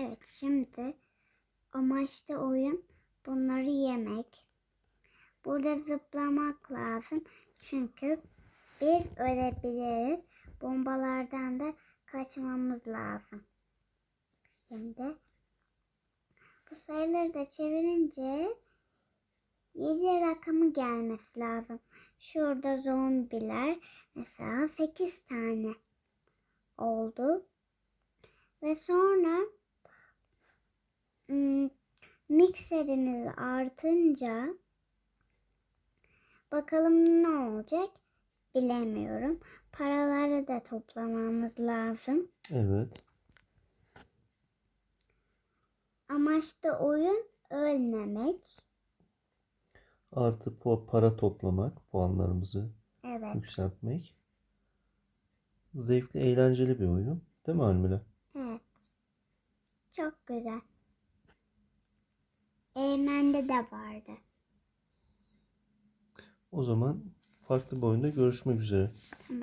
Evet şimdi amaçlı oyun bunları yemek. Burada zıplamak lazım. Çünkü biz ölebiliriz. Bombalardan da kaçmamız lazım. Şimdi bu sayıları da çevirince 7 rakamı gelmesi lazım. Şurada zombiler mesela 8 tane oldu. Ve sonra mikserimiz artınca bakalım ne olacak bilemiyorum. Paraları da toplamamız lazım. Evet. Amaçta oyun ölmemek. Artı para toplamak, puanlarımızı Evet. yükseltmek. Zevkli, eğlenceli bir oyun. Değil mi Almila? Evet. Çok güzel. Eymen'de de vardı. O zaman farklı bir oyunda görüşmek üzere. Tamam.